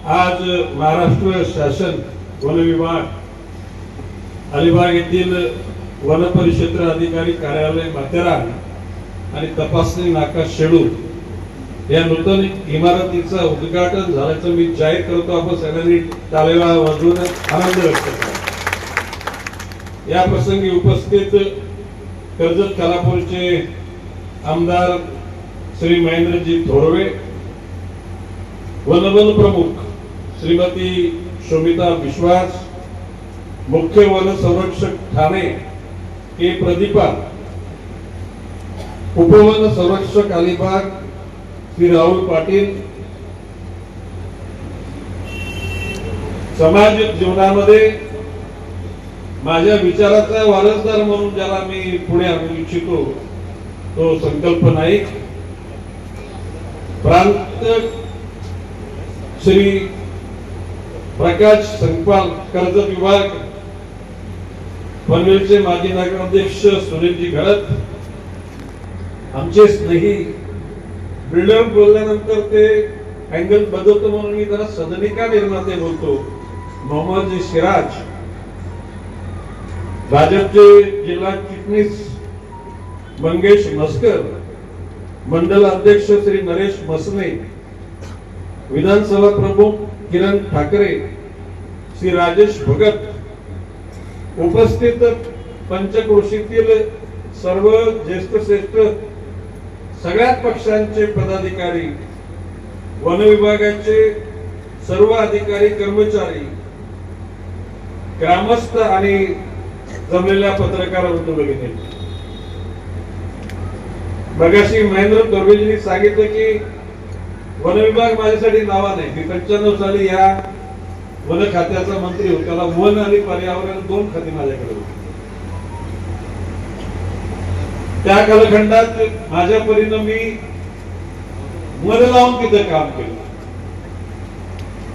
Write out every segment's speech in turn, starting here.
आज महाराष्ट्र शासन वन विभाग अलिबाग येथील वन परिक्षेत्र अधिकारी कार्यालय माथेरान आणि तपासणी नाका शेडू या नूतन इमारतीचं उद्घाटन झाल्याचं मी जाहीर करतो. आपण सगळ्यांनी टाळेला वाजवून आनंद व्यक्त करा. या प्रसंगी उपस्थित कर्जत खालापूरचे आमदार श्री महेंद्रजी थोरवे वनवन प्रमुख श्रीमती शोभिता विश्वास मुख्य वन संरक्षक ठाणे के प्रदीपा उपवन संरक्षक अलिबाग श्री राहुल पाटील समाज जीवनामध्ये माझ्या विचाराचा वारसदार म्हणून ज्याला मी पुढे आणू इच्छितो तो संकल्प नाईक प्रांत श्री प्रकाश संपाल कर्ज विभाग. पनवेलचे माजी नगराध्यक्ष सुनीलजी घडत आमचे स्नेही बिल्डर बोलल्यानंतर ते अँगल बदलतो म्हणून मी त्याला सदनिका निर्माते बोलतो. मोहम्मदजी सिराज भाजपचे जिल्हा चिटणीस मंगेश मस्कर. मंडल अध्यक्ष श्री नरेश मसने. विधानसभा प्रमुख किरण ठाकरे श्री राजेश भगत उपस्थित पंचक्रोशीतील सर्व ज्येष्ठ श्रेष्ठ सगळ्या पक्षांचे पदाधिकारी वन विभागाचे सर्व अधिकारी कर्मचारी ग्रामस्थ आणि जमलेल्या पत्रकार बंधू भगिनी मगाशी महेंद्र दोर्वेजींनी सांगितलं की वन विभाग माझ्यासाठी नावा नाही. मी पंच्याण्णव साली या वन खात्याचा मंत्री होतो. त्याला वन आणि पर्यावरण दोन खाती माझ्याकडे होती. त्या कालखंडात माझ्या परीनं मी मन लावून तिथं काम केलं.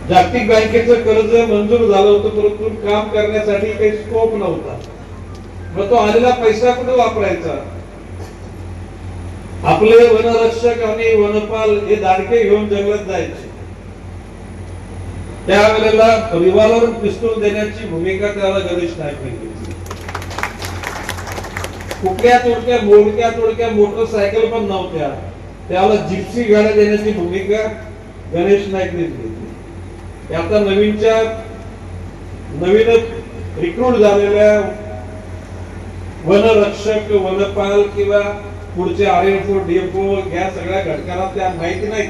जागतिक बँकेचं कर्ज मंजूर झालं होतं परंतु काम करण्यासाठी काही स्कोप नव्हता. मग तो आलेला पैसा कुठे वापरायचा? आपले वनरक्षक आणि वनपाल हे दाडके घेऊन जंगलात जायचे. त्यावेळेला रिव्हॉल्वर पिस्तूल देण्याची भूमिका त्याला गणेश नाईक घेतली कुठल्या तोडक्या मोडक्या तोडक्या मोटरसायकल पण नव्हत्या. त्याला जिप्सी गाड्या देण्याची भूमिका गणेश नाईकने घेतली आता नवीनच्या नवीन रिक्रूट झालेल्या वनरक्षक वनपाल किंवा पुढचे आर एफ ओ डीएफओ या सगळ्या घटकांना त्या माहिती नाही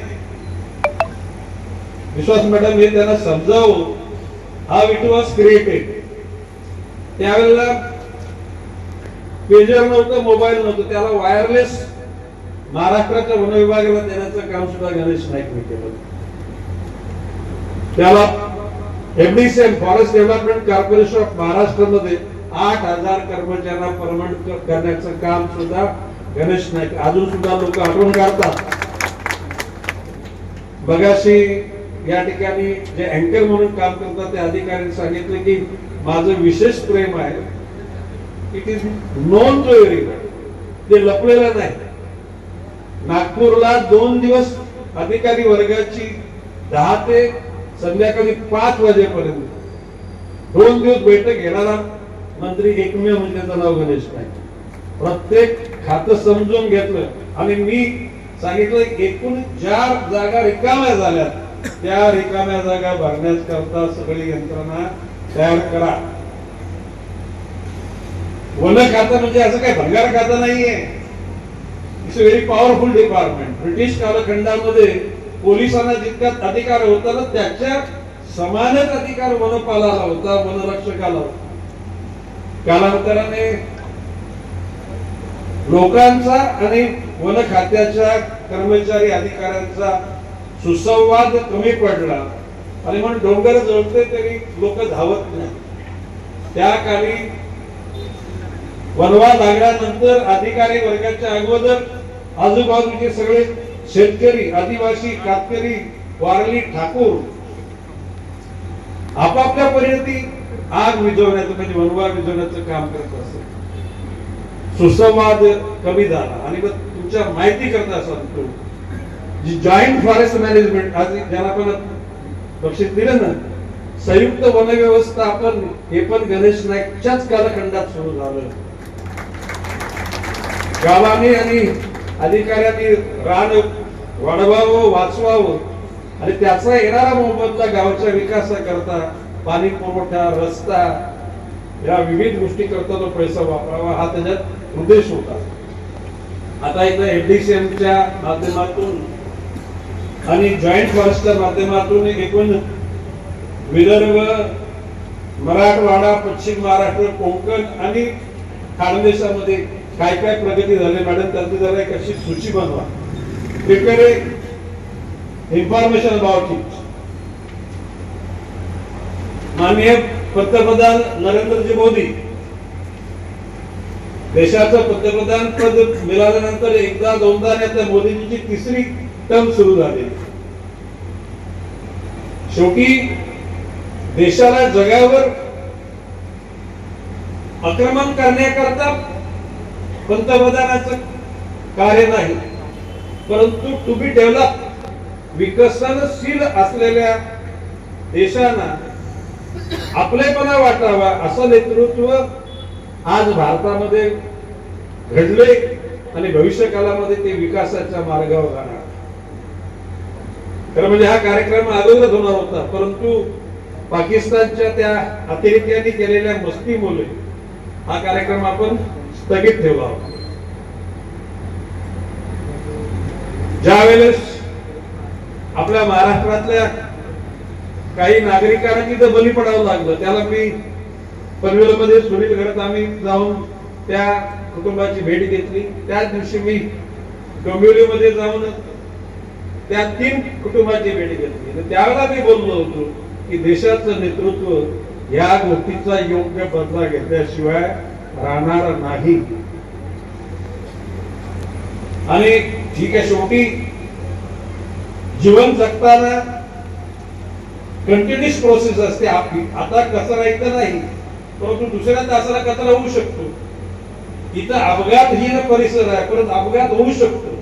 विश्वास मॅडम हे त्यांना समजावं हा इट वॉज क्रिएटेड त्यावेळेला पेजर नव्हतं मोबाईल नव्हतं त्याला वायरलेस महाराष्ट्राच्या वन विभागाला देण्याचं काम सुद्धा गणेश नाईकने केलं. त्याला MDCM forest development corporation of महाराष्ट्रामध्ये आठ हजार कर्मचाऱ्यांना परमनंट करण्याचं काम सुद्धा गणेश नाईक. अजून सुद्धा लोक आठवण काढतात बघाशी या ठिकाणी जे अँकर म्हणून काम करतात त्या अधिकाऱ्यांनी सांगितलं की माझं विशेष प्रेम आहे इट इज नॉन टू ते लपलेलं नाही. नागपूरला दोन दिवस अधिकारी वर्गाची दहा ते संध्याकाळी पाच वाजेपर्यंत. दोन दिवस बैठक घेणारा मंत्री एकमेव म्हणजे त्याचं नाव गणेश नाईक. प्रत्येक खातं समजून घेतलं. आणि मी सांगितलं एकूण ज्या जागा रिकाम्या झाल्या त्या रिकाम्या जागा भरण्याकरता सगळी यंत्रणा तयार करा. वन खातं म्हणजे असं काही भंगार खातं नाहीये. It's very powerful department British कालखंडामध्ये पोलिसांना जितका अधिकार होता ना त्याच्या समानच अधिकार वनपालाला होता वनरक्षकाला होता. कालांतराने लोकांचा आणि वन खात्याच्या कर्मचारी अधिकाऱ्यांचा सुसंवाद कमी पडला. आणि म्हणून डोंगर जळते तरी लोक धावत नाही. त्या काळी वनवा लागल्यानंतर अधिकारी वर्गाच्या अगोदर आजूबाजूचे सगळे शेतकरी आदिवासी कातकरी वारली ठाकूर आपापल्या परिणती आग विजवण्याचं म्हणजे वनवा विजवण्याचं काम करत असत. सुसंवाद कमी झाला. आणि मग तुमच्या माहिती करता सांगतो जी जॉईंट फॉरेस्ट मॅनेजमेंट आज ज्याला आपण बक्षीस दिलं ना संयुक्त वन व्यवस्थापन हे पण गणेश नाईकच्याच कालखंडात सुरू झालं. गावाने आणि अधिकाऱ्यांनी रान वाढवावं वाचवावं आणि त्याचा येणारा मोबदला गावाच्या विकासाकरता पाणी पुरवठा रस्ता या विविध गोष्टी करता तो पैसा वापरावा हा त्याच्यात उद्देश होता. आता इथं एफडीसीएमच्या माध्यमातून आणि जॉईंट फॉरेस्टच्या माध्यमातून एकूण विदर्भ मराठवाडा पश्चिम महाराष्ट्र कोकण आणि खानदेशामध्ये काय काय प्रगती झाली मॅडम त्यांची जरा एक अशी सूची बनवा. तिकडे इन्फॉर्मेशन अबाउट इट माननीय पंतप्रधान नरेंद्रजी मोदी देशाचं पंतप्रधान पद मिळाल्यानंतर एकदा दोनदा आणि मोदींची मोदीजीची तिसरी टर्म सुरू झाली. शेवटी देशाला जगावर आक्रमण करण्याकरता पंतप्रधानाचं कार्य नाही परंतु टू बी डेव्हलप विकसनशील असलेल्या देशांना आपलेपणा वाटावा असं नेतृत्व आज भारतामध्ये घडले आणि भविष्य काळामध्ये ते विकासाच्या मार्गावर जाणार. खरं म्हणजे हा कार्यक्रम अगोदरच होणार होता परंतु पाकिस्तानच्या त्या अतिरेक्यांनी केलेल्या मस्तीमुळे हा कार्यक्रम आपण स्थगित ठेवला होता. ज्या वेळेस आपल्या महाराष्ट्रातल्या काही नागरिकांना तिथं बली पडावं लागलं त्याला मी पनवेलमध्ये सुनील घरात आम्ही जाऊन त्या कुटुंबाची भेट घेतली. त्याच दिवशी मी डोंबिवलीमध्ये जाऊन त्या तीन कुटुंबाची भेट घेतली. त्यावेळेला मी बोललो होतो की देशाचं नेतृत्व या गोष्टीचा योग्य बदला घेतल्याशिवाय राहणार नाही. आणि ठीक आहे शेवटी जीवन जगताना कंटिन्युअस प्रोसेस असते आपली. आता कसं राहायचं नाही. परंतु दुसऱ्या तासाला कचरा होऊ शकतो. इथं अपघातहीन परिसर आहे परत अपघात होऊ शकतो.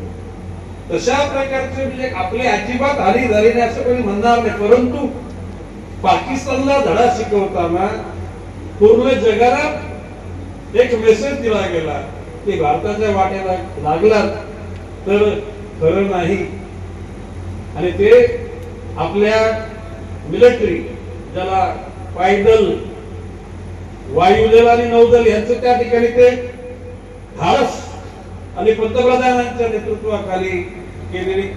तशा प्रकारचे म्हणजे आपले अजिबात हानी झाली नाही असं कोणी म्हणणार नाही. परंतु पाकिस्तानला धडा शिकवताना पूर्ण जगाला एक मेसेज दिला गेला की भारताच्या वाटेला लागला तर खरं नाही. आणि ते आपल्या मिलिटरी ज्याला पायदल वायुदल आणि नौदल यांचं त्या ठिकाणी ते धाडस आणि पंतप्रधानांच्या नेतृत्वाखाली केलेली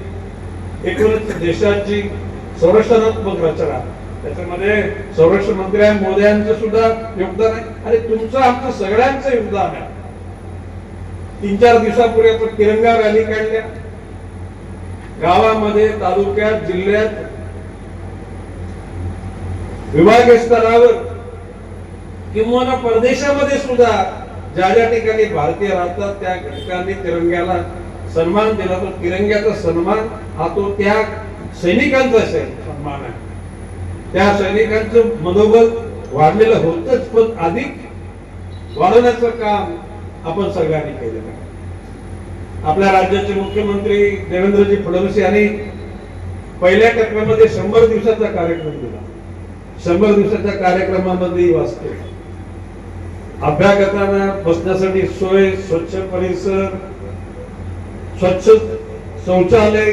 एकूणच देशाची संरक्षणात्मक रचना. त्याच्यामध्ये संरक्षण मंत्री मोदयांचं सुद्धा योगदान आहे. आणि तुमचं आमचं सगळ्यांचं योगदान आहे. तीन चार दिवसापूर्वी आपण तिरंगा रॅली काढल्या. गावामध्ये तालुक्यात जिल्ह्यात विभागीय स्तरावर किंवा परदेशामध्ये सुद्धा ज्या ज्या ठिकाणी भारतीय राहतात त्या ठिकाणी तिरंग्याला सन्मान दिला तो तिरंग्याचा सन्मान हा तो त्या सैनिकांचा सन्मान आहे. त्या सैनिकांचं मनोबल वाढलेलं होतच पण अधिक वाढवण्याचं काम आपण सगळ्यांनी केलेलं आहे. आपल्या राज्याचे मुख्यमंत्री देवेंद्रजी फडणवीस यांनी पहिल्या टप्प्यामध्ये शंभर दिवसाचा कार्यक्रम दिला. शंभर दिवसाच्या कार्यक्रमामध्ये वाचते अभ्यागतांना बसण्यासाठी सोय स्वच्छ परिसर स्वच्छ शौचालय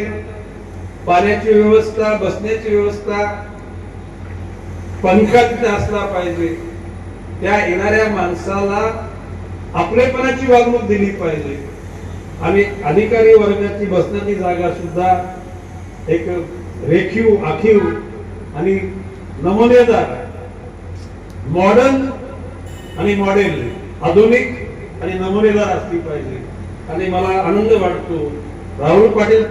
पाण्याची व्यवस्था बसण्याची व्यवस्था पंखा तिथे असला पाहिजे. त्या येणाऱ्या माणसाला आपलेपणाची वागणूक दिली पाहिजे. आणि अधिकारी वर्गाची बसण्याची जागा सुद्धा एक रेखीव आखीव आणि नमुनेदार मॉडर्न आणि मॉडेल आधुनिक आणि नमुनेदार असली पाहिजे. आणि मला आनंद वाटतो. Rahul Patil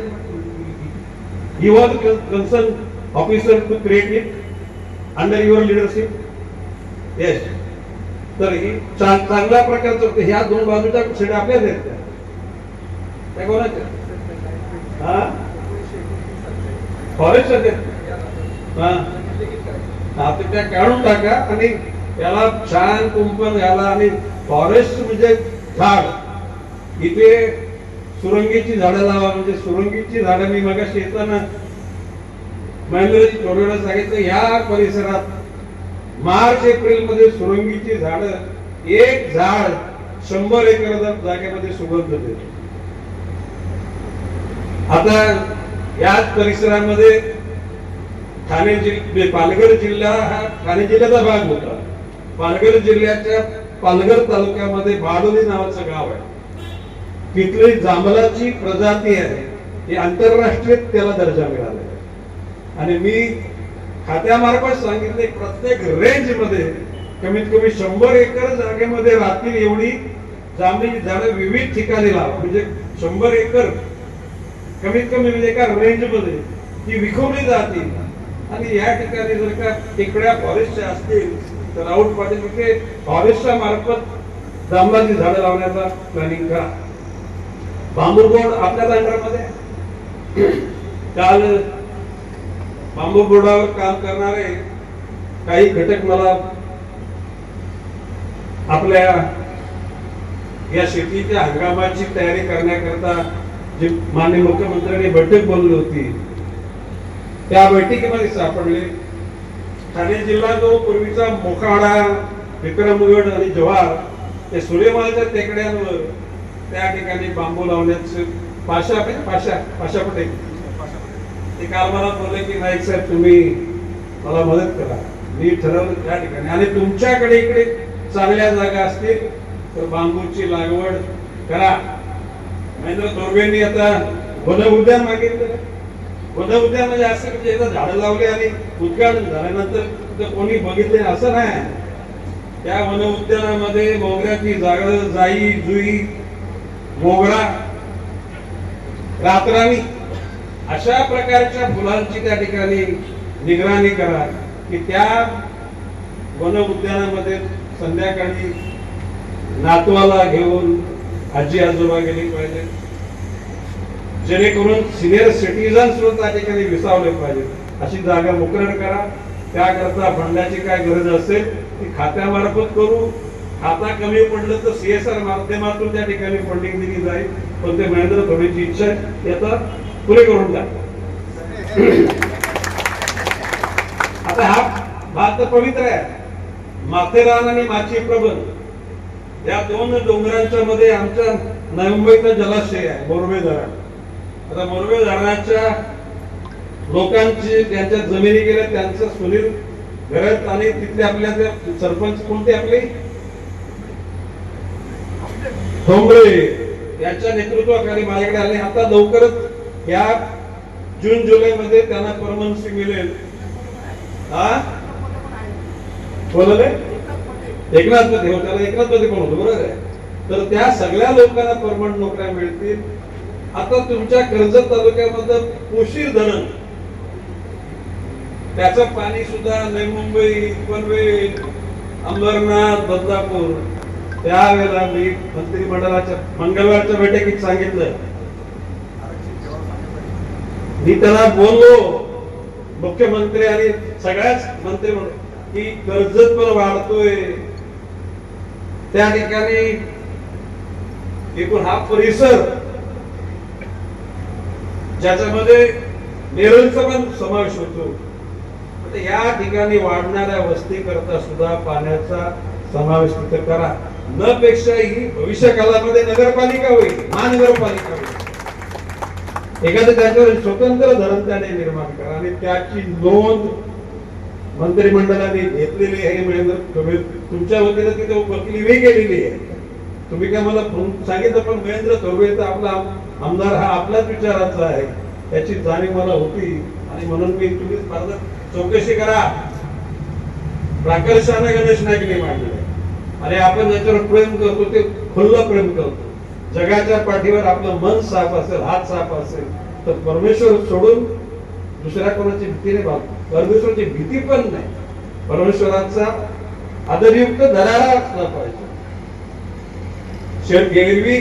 he was concern officer to create it under your leadership yes तर ही चांगल्या प्रकारचं ह्या दोन बाजूच्या सीट आपल्याच आहेत. त्या. कोणाच्या हा? फॉरेस्ट हा. हा तर त्या काढून टाका आणि त्याला छान कुंपण घाला आणि फॉरेस्ट म्हणजे झाड. इथे सुरंगीची झाडं लावा म्हणजे सुरंगीची झाडं मी मगाशी येताना महेंद्रजी थोरवेला सांगितलं या परिसरात मार्च एप्रिलमध्ये सुरंगीची झाड एक झाड शंभर एकर जागेमध्ये सुगंध देते. आता याच परिसरामध्ये ठाणे जिल्हा पालघर जिल्हा हा ठाणे जिल्ह्याचा भाग होता. पालघर जिल्ह्याच्या पालघर तालुक्यामध्ये बाडोली नावाचं गाव आहे. तिथली जांभळाची प्रजाती आहे ही आंतरराष्ट्रीय त्याला दर्जा मिळाला आणि मी खात्यामार्फत सांगितले प्रत्येक रेंजमध्ये कमीत कमी शंभर एकर जागेमध्ये राहतील एवढी जांभळीची झाडं विविध ठिकाणी लावा. म्हणजे शंभर एकर कमीत कमी म्हणजे एका रेंजमध्ये ती विखवली जातील. आणि या ठिकाणी जर का टेकड्या फॉरेस्टच्या असतील तर राऊत पाटील विखे फॉरेस्टच्या मार्फत जांबाची झाडं लावण्याचा प्लॅनिंग करा. बांबू बोर्ड आपल्याच अंडरमध्ये काल बांबू बोर्डावर काम करणारे काही घटक मला आपल्या या शेतीच्या हंगामाची तयारी करण्याकरता जे माननीय मुख्यमंत्र्यांनी बैठक बोलली होती त्या बैठकीमध्ये सापडले. ठाणे जिल्हा जो पूर्वीचा मोखाडा विक्रमगड आणि जव्हार ते सूर्यमालाच्या टेकड्यांवर त्या ठिकाणी बांबू लावण्याचं पाशा पाशा पाशा पटेल ते काल मला बोलले की नाईक साहेब तुम्ही मला मदत करा. मी ठरवलं त्या ठिकाणी. आणि तुमच्याकडे इकडे चांगल्या जागा असतील तर बांबूची लागवड करा. महेंद्र धोरवेंनी आता वन उद्यान मागितलं. वन उद्यान म्हणजे असं म्हणजे एकदा झाडं लावले आणि उद्घाटन झाल्यानंतर कोणी बघितले असं नाही. त्या वन उद्यानामध्ये मोगऱ्याची जागा जाई जुई मोगरा रात्राणी अशा प्रकारच्या फुलांची त्या ठिकाणी निगराणी करा की त्या वन उद्यानामध्ये संध्याकाळी नातवाला घेऊन आजी आजोबा गेली पाहिजे जेणेकरून सिनियर सिटीजन सुद्धा त्या ठिकाणी विसावले पाहिजे अशी जागा मुकरण करा. त्याकरता फंडाची काय गरज असेल ती खात्यामार्फत करू. खाता कमी पडलं तर सीएसआर माध्यमातून त्या ठिकाणी फंडिंग दिली जाईल. पण ते महेंद्र धोनीची इच्छा आहे याचा पुरे करून द्या आता हा भाग तर पवित्र आहे. माथेरान आणि माची प्रबल या दोन डोंगरांच्या मध्ये आमच्या नवी मुंबईचा जलाशय आहे बोरवे धरण आता मोरवे धरणाच्या लोकांची त्यांच्या जमिनी गेल्या त्यांचं सुनील घरत आणि तिथले आपल्या सरपंच कोणते आपले? ठोंबरे यांच्या नेतृत्वाखाली माझ्याकडे आले. आता लवकरच या जून जुलै मध्ये त्यांना परमनसी मिळेल. हा? बोलले? एकनाथमध्ये हो त्याला एकनाथमध्ये कोण होतो? बरोबर आहे. तर त्या सगळ्या लोकांना परमनंट नोकऱ्या मिळतील. आता तुमच्या कर्जत तालुक्यामध्ये कोशीर धरण. त्याचं पाणी सुद्धा नवी मुंबई पनवेल अंबरनाथ बदलापूर त्यावेळेला मी मंत्रिमंडळाच्या मंगळवारच्या बैठकीत सांगितलं. मी त्याला बोललो मुख्यमंत्री आणि सगळ्याच मंत्री की कर्जत पण वाढतोय. त्या ठिकाणी एकूण हा परिसर ज्याच्यामध्ये नेरळचा पण समावेश होतो. या ठिकाणी वाढणाऱ्या वस्ती करता सुद्धा पाण्याचा समावेश तिथं करा. न पेक्षा ही भविष्य काळामध्ये नगरपालिका होईल महानगरपालिका होईल. एखादं त्याच्यावर स्वतंत्र धरण त्याने निर्माण करा आणि त्याची नोंद मंत्रिमंडळाने घेतलेली आहे. महेंद्र तुमच्या वतीने तिथे वकिली केलेली आहे. तुम्ही काय मला सांगितलं पण महेंद्र थोरवे तर आपला आमदार हा आपलाच विचाराचा आहे. त्याची जाणीव मला होती. आणि म्हणून मी तुम्ही स्पर्धा चौकशी करा. प्राकर्षाने गणेश नाईकने मांडले आणि आपण ज्याच्यावर प्रेम करतो ते खुल्लं प्रेम करतो. जगाच्या पाठीवर आपलं मन साफ असेल हात साफ असेल तर परमेश्वर सोडून दुसऱ्या कोणाची भीती नाही बाबा परमेश्वराची भीती पण नाही. परमेश्वराचा आदरयुक्त दरारा असला पाहिजे. गेरवी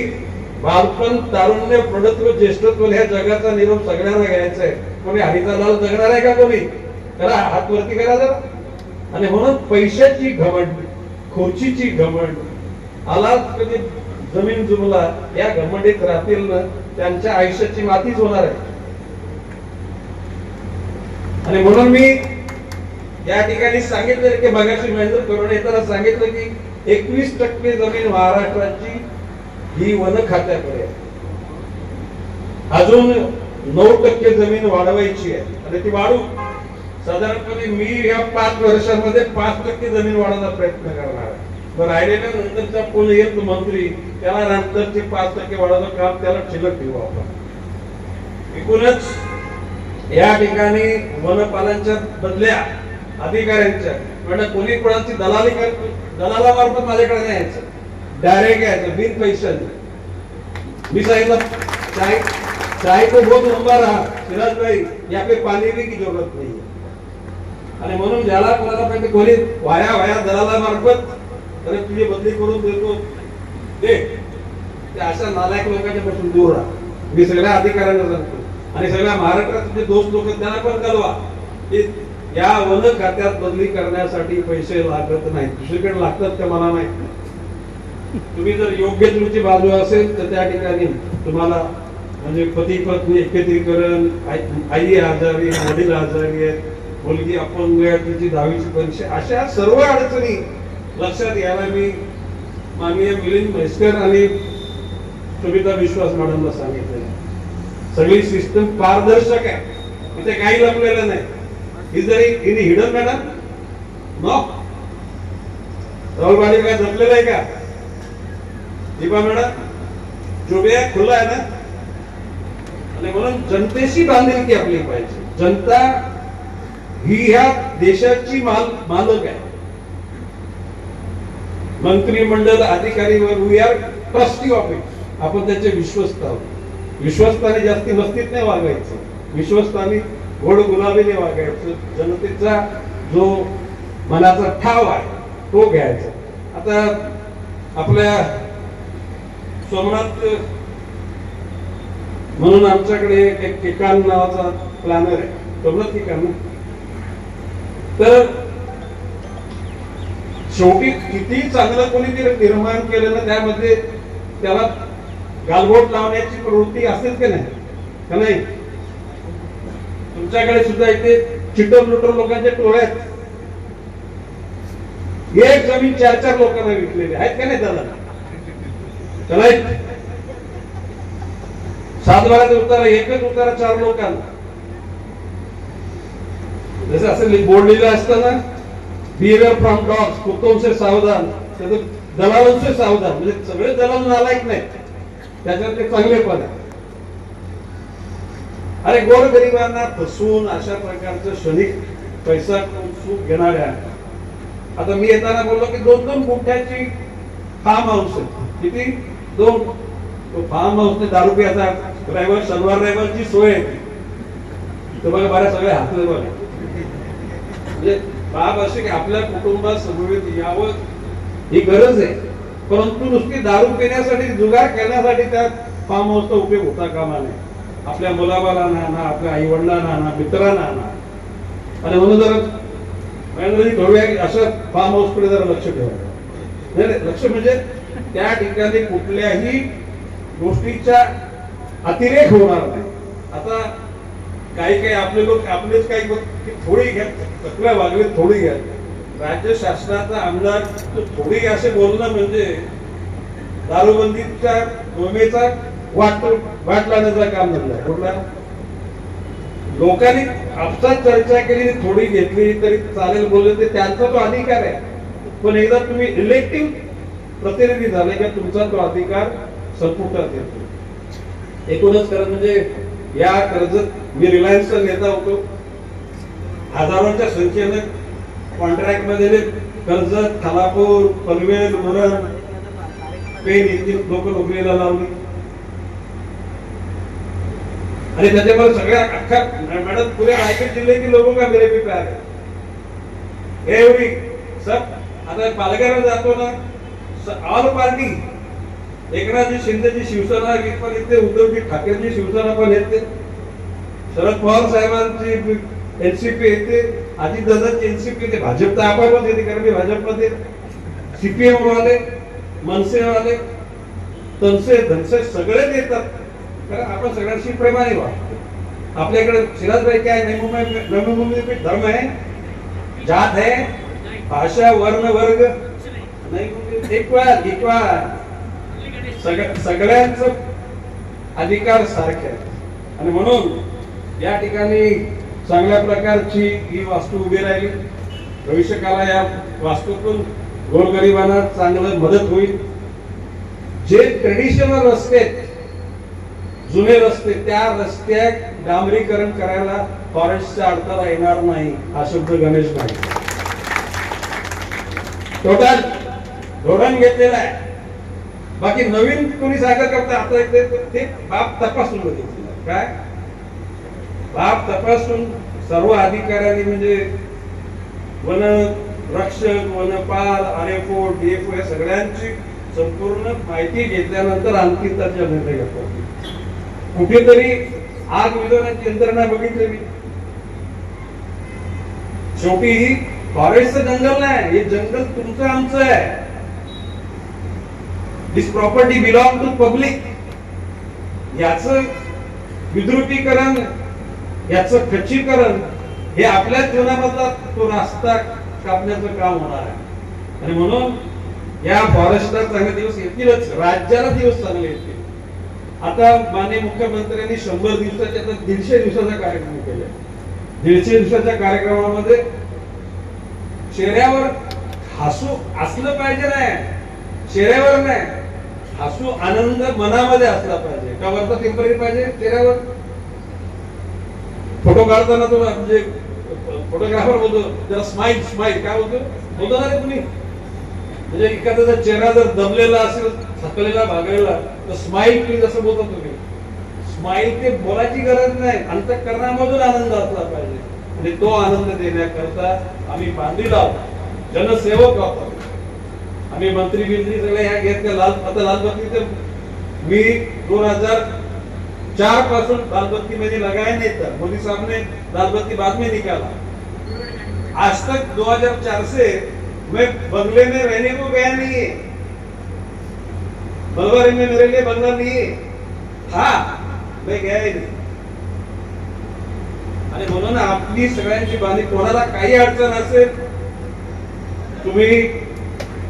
बालपण तारुण्य प्रडत्व ज्येष्ठत्व ह्या जगाचा निरोप सगळ्यांना घ्यायचा आहे. कोणी हरिता लाल जगणार आहे का कोणी? करा हात वरती करा जरा आणि म्हणून पैशाची घमंड खुर्चीची घमंड आलात कधी जमीन जुमला या घमंडीत राहतील ना त्यांच्या आयुष्याची मातीच होणार आहे. आणि म्हणून मी या ठिकाणी सांगितलं की मगाशी महेंद्र करून येताना सांगितलं की एकवीस टक्के जमीन महाराष्ट्राची ही वन खात्याकडे आहे. अजून नऊ टक्के जमीन वाढवायची आहे. आणि ती वाढू साधारणपणे मी या पाच वर्षामध्ये पाच टक्के जमीन वाढवण्याचा प्रयत्न करणार आहे. पण राहिलेल्या नंतरचा कोण येत मंत्री त्याला नंतरचे पाच टक्के वाढवलं काम त्याला ठिलक ठेवू आपण. एकूणच या ठिकाणी वनपालांच्या बदल्या अधिकाऱ्यांच्या म्हणजे कोणी कोणाची दलाली कर दलालामार्फत माझ्याकडे नाही यायचं. डायरेक्ट यायचं बिन पैशाचं मी सांगितलं चाय चाय तो बहुत लंबा रहा सिराज भाई यहाँ पे पानी भी की जरूरत नहीं. है आणि म्हणून ज्याला कोणाला पाहिजे कोणी वाया वाया दलाला मार्फत अरे तुझी बदली करून देतो. दे. ते अशा नालायक लोकांच्या पासून दूर राहा. मी सगळ्या अधिकाऱ्यांना सांगतो. आणि सगळ्या महाराष्ट्रात जे दोस्त लोक त्यांना पण कळवा की या वन खात्यात बदली करण्यासाठी पैसे लागत नाहीत. दुसरीकडे लागतात का मला नाही. तुम्ही जर योग्य तुमची बाजू असेल तर त्या ठिकाणी तुम्हाला म्हणजे पती पत्नी एकत्रीकरण आई- आजारी वडील आजारी आहेत मुलगी अपंग आहे तिची दहावीची परीक्षा अशा सर्व अडचणी लक्षात घ्यायला मी माननीय मिलिंद म्हैसकर आणि सुमिता विश्वास मॅडमला सांगितलं सगळी सिस्टम पारदर्शक आहे. इथे काही लपलेलं नाही. ही जरी हिने hidden madam no Rahul Gandhi काय जपलेलं आहे का? दिवा मॅडम जोबिया खुला आहे ना? आणि म्हणून जनतेशी बांधिलकी आपली पाहिजे जनता ही ह्या देशाची माल मालक आहे मंत्रिमंडळ अधिकारी we are trustee of it आपण त्याचे विश्वस्त आहोत। विश्वस्ताने जास्ती मस्तीत नाही वागायचं। विश्वस्ताने गोड गुलाबीने वागायचं। जनतेचा जो मनाचा ठाव आहे तो घ्यायचा. आता आपल्या सोमनाथ म्हणून आमच्याकडे एक ठिकाण नावाचा प्लॅनर आहे. सोमनाथ ठिकाण ना तर शेवटी किती चांगलं कोणी निर्माण केलं ना त्यामध्ये त्याला गालबोट लावण्याची प्रवृत्ती असेल की नाही? का नाही? तुमच्याकडे सुद्धा इथे चिटर लुटर लोकांच्या टोळ्या आहेत. एक जमीन चार चार लोकांना विकलेली आहेत का नाही दादा? त्याला सात बाराचा उतारा एकच उतारा चार लोकांना. जसं असं बोर्ड लिहिलं असतं ना बिहेवियर फ्रॉम डॉग्स कुत्तों सावधान त्याचं दलालांचे सावधान म्हणजे सगळे दलाल नालायक नाही त्याच्यात ते चांगले पण आहे अरे गोरगरिबांना फसून अशा प्रकारचं क्षणिक पैसा सुख घेणाऱ्या. आता मी येताना बोललो की दोन दोन गुंठ्याची फार्म हाऊस आहे. किती? दोन तो फार्म हाऊस दारू प्याचा ड्रायव्हर शनिवार ड्रायव्हरची सोय. आहे तुम्हाला बऱ्या सगळ्या हात बघा म्हणजे बाब असे की आपल्या कुटुंबात समवेत यावं ही गरज आहे. परंतु नुसती दारू पिण्यासाठी जुगार करण्यासाठी त्या फार्म हाऊसचा उपयोग होता कामा नये. आपल्या मुलाबालांना आणा आपल्या आई वडिलांना आणा मित्रांना आणा आणि म्हणून जर महेंद्रजी थोड्या अशा फार्म हाऊसकडे जरा लक्ष ठेवा. नाही, नाही, लक्ष म्हणजे त्या ठिकाणी कुठल्याही गोष्टीचा अतिरेक होणार नाही. आता काही काही आपले लोक आपलेच काही की थोडी घ्या तक्रार वागले थोडी घ्या राज्य शासनाचा आमदार तो थोडी असे बोलणं म्हणजे दारूबंदीच्या मोहिमेचा वाट वाट लावण्याचा काम धंदा कुठला? लोकांनी आपसात चर्चा केली थोडी घेतली तरी चालेल बोलले ते त्यांचा तो अधिकार आहे. पण एकदा तुम्ही इलेक्टिव्ह प्रतिनिधी झाले का तुमचा तो अधिकार संपुष्टात येतो. एकूणच कारण म्हणजे या कर्जत मी रिलायन्सचा नेता होतो. हजारोच्या संख्येने कॉन्ट्रॅक्टमध्ये कर्जत खालापूर पनवेल मुरण पेन येथील लोक नोकरीला लावली. आणि त्याच्यामुळे सगळ्या अख्खा मॅडम पुरे रायगड जिल्हे की लोक का मेरे भी प्यार एवढी. सब आता पालघरला जातो ना ऑल पार्टी एकनाथजी शिंदेची शिवसेना पण येते उद्धवजी ठाकरेजी शिवसेना पण येते. शरद पवार साहेबांची एनसीपी येते अजितदादांची एनसीपी येते. भाजप तर आपापच येते कारण मी भाजपमध्ये सीपीएम वाले मनसे वाले तनसे धनसे सगळेच येतात कारण आपण सगळ्यांशी प्रेमाने वा आपल्याकडे सिराजभाई काय है नवी मुंबई नवी मुंबई धर्म आहे जात आहे भाषा वर्ण वर्ग नाही मुंबई इक्वल इक्वल सग अधिकार सारखे आहेत. आणि म्हणून या ठिकाणी चांगल्या प्रकारची ही वास्तू उभी राहिली. भविष्यकाला या वास्तूतून गोरगरिबांना चांगलं मदत होईल. जे ट्रेडिशनल रस्ते जुने रस्ते त्या रस्त्यात डांबरीकरण करायला फॉरेस्टचा अडथळा येणार नाही हा शब्द गणेश नाही टोटल धोरण घेतलेलं आहे. बाकी नवीन कोणी सागर करता आता एक ते- बाप तपासून बघितलं काय? बाप तपासून सर्व अधिकाऱ्यांनी म्हणजे वन रक्षक वनपाल आरएफओ डीएफओ या सगळ्यांची संपूर्ण माहिती घेतल्यानंतर आणखी त्याचा निर्णय घेतो कुठेतरी आग विझवण्याची यंत्रणा बघितली मी. शेवटी ही फॉरेस्टचं जंगल नाही हे जंगल तुमचं आमचं आहे. This property belong to public याच विद्रुपीकरण याच खच्चीकरण हे आपल्या जीवनामधला तो रास्ता कापण्याचं काम होणार आहे. आणि म्हणून या फॉरेस्टला चांगले दिवस येतीलच राज्याला दिवस चांगले येतील. आता माननीय मुख्यमंत्र्यांनी शंभर दिवसाच्या आता दीडशे दिवसाचा कार्यक्रम केला दीडशे दिवसाच्या कार्यक्रमामध्ये चेहऱ्यावर हसू असलं पाहिजे नाही. चेहऱ्यावर नाही. असू आनंद मनामध्ये असला पाहिजे. का वरता टेंपररी पाहिजे चेहऱ्यावर? फोटो काढताना तो म्हणजे फोटोग्राफर बोलतो जरा स्माइल स्माइल काय बोलतो? बोलतो ना रे तुम्ही म्हणजे एखाद्याचा चेहरा जर दमलेला असेल थकलेला भागलेला तर स्माइल प्लीज असं बोलतो तुम्ही. स्माइल ते बोलायची गरज नाही. अंतकरणामधून आनंद असला पाहिजे. आणि तो आनंद देण्याकरता आम्ही बांधील आहोत. जनसेवक आहोत. आम्ही मंत्री बिंत्री सगळे ह्या घेतल्या लाल आता लालबत्ती तर मी दोन हजार चारपासून लालबत्ती मध्ये लगाया नहीं था मोदी साहब ने लालबत्ती बाद में निकाला. आज तक 2004 से मैं बंगले में रहने को गया नहीं है. बलवारी में मेरे लिए बंगला नहीं है. हा मैं गया ही नहीं. आणि म्हणून आपली सगळ्यांची बांधणी कोणाला काही अडचण असेल तुम्ही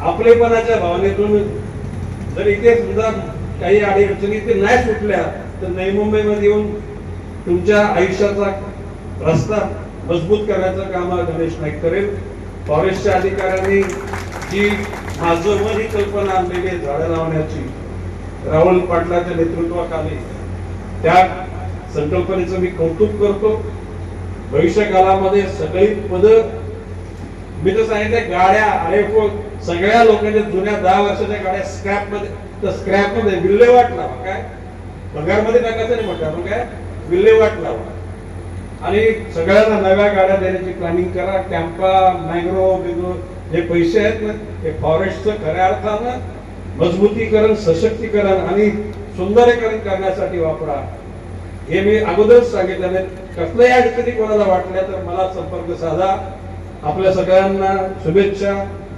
आपलेपणाच्या भावनेतून जर इथे सुद्धा काही अडीअडचणी अडचणी इथे नाही सुटल्या तर नवी मुंबईमध्ये येऊन तुमच्या आयुष्याचा रस्ता मजबूत करण्याचं काम गणेश नाईक करेल. फॉरेस्टच्या अधिकाऱ्यांनी जी माझं ही कल्पना आणलेली आहे झाडं लावण्याची राहुल पाटलाच्या नेतृत्वाखाली त्या संकल्पनेचं मी कौतुक करतो. भविष्य काळामध्ये सगळी पद मी तर सांगितलं गाड्या अरे सगळ्या लोकांच्या जुन्या दहा वर्षाच्या गाड्या स्क्रॅपमध्ये तर स्क्रॅपमध्ये विल्हेवाट लावा काय? पगारमध्ये टाकायचं नाही म्हटलं मग काय? विल्हेवाट लावा. आणि सगळ्यांना नव्या गाड्या देण्याची प्लॅनिंग करा. कॅम्पा मॅग्रो बिग्रो हे पैसे आहेत ना हे फॉरेस्टचं खऱ्या अर्थानं मजबूतीकरण सशक्तीकरण आणि सुंदरीकरण करण्यासाठी वापरा. हे मी अगोदरच सांगितलं कसल्याही अडचणी कोणाला वाटल्या तर मला संपर्क साधा. आपल्या सगळ्यांना शुभेच्छा.